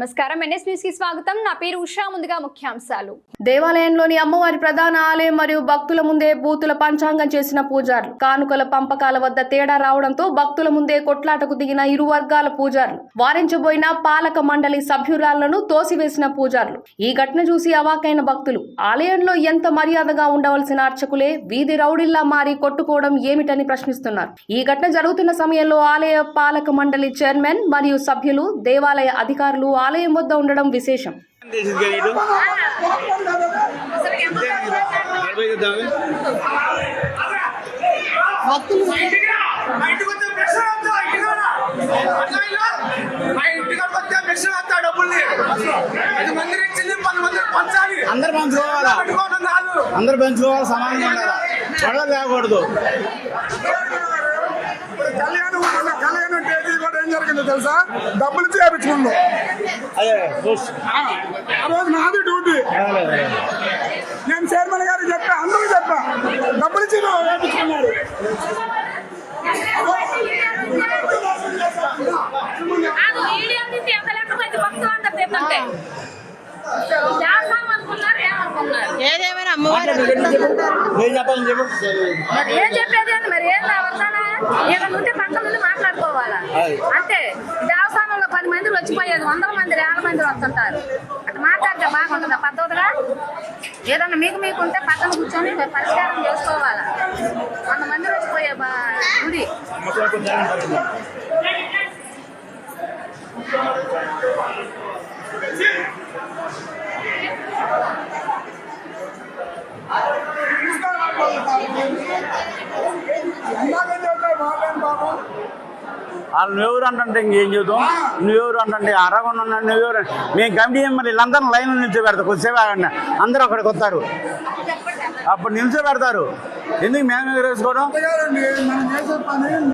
నమస్కారం. ఎన్ఎస్ న్యూస్కి స్వాగతం. నా పేరు ఉషా. ముందుగా ముఖ్యాంశాలు. దేవాలయంలోని అమ్మవారి ప్రధాన ఆలయం మరియు భక్తుల ముందే బూతుల పంచాంగం చేసిన పూజారులు. కానుకల పంపకాల వద్ద తేడా రావడంతో భక్తుల ముందే కొట్లాటకు దిగిన ఇరు వర్గాల పూజారులు. వారించబోయిన పాలక మండలి సభ్యురాలను తోసివేసిన పూజారులు. ఈ ఘటన చూసి అవాకైన భక్తులు ఆలయంలో ఎంత మర్యాదగా ఉండవలసిన అర్చకులే వీధి రౌడిల్లా మారి కొట్టుకోవడం ఏమిటని ప్రశ్నిస్తున్నారు. ఈ ఘటన జరుగుతున్న సమయంలో ఆలయ పాలక మండలి చైర్మన్ మరియు సభ్యులు దేవాలయ అధికారులు ఆలయం వద్ద ఉండడం విశేషం. అందరు పంచుకోవాలా. అందరు పంచుకోవాలి సమానంగా ఉండాలా గొడవ లేకూడదు జరిగిందో తెలుసా? డబ్బులు చేయించుకుందాం. ఆ రోజు నాది డ్యూటీ. నేను చైర్మన్ గారికి చెప్పా అందరూ చెప్పా డబ్బులు ఇచ్చి ఏమనుకున్నారు? ఏదేమైనా అమ్మవారి ఏం చెప్పాలని చెప్పు మరి ఏం చెప్పేది దేవస్థానంలో పది మంది వచ్చిపోయేది వందల మంది వేల మంది వస్తుంటారు. అట్లా మాట్లాడితే బాగుంటుందా? పద్ధతిగా? ఏదన్నా మీకు మీకు ఉంటే పక్కన కూర్చొని పరిష్కారం చేసుకోవాలా? వంద మంది వచ్చిపోయే బా- గుడి ఎందాక చెప్పా బాబేం బాబు వాళ్ళు నువ్వెవరు అంటే ఇంకేం చెబుతాం నువ్వెవరు అంటే అరగొండ నువ్వెవరు మేము కమిటీ మరి వీళ్ళందరూ లైన్ నిల్చోబెడతారు కొద్దిసేపు ఆగండి. అందరూ అక్కడికి వస్తారు. అప్పుడు నిల్చోబెడతారు. ఎందుకు మేము ఎగరేసుకోవడం?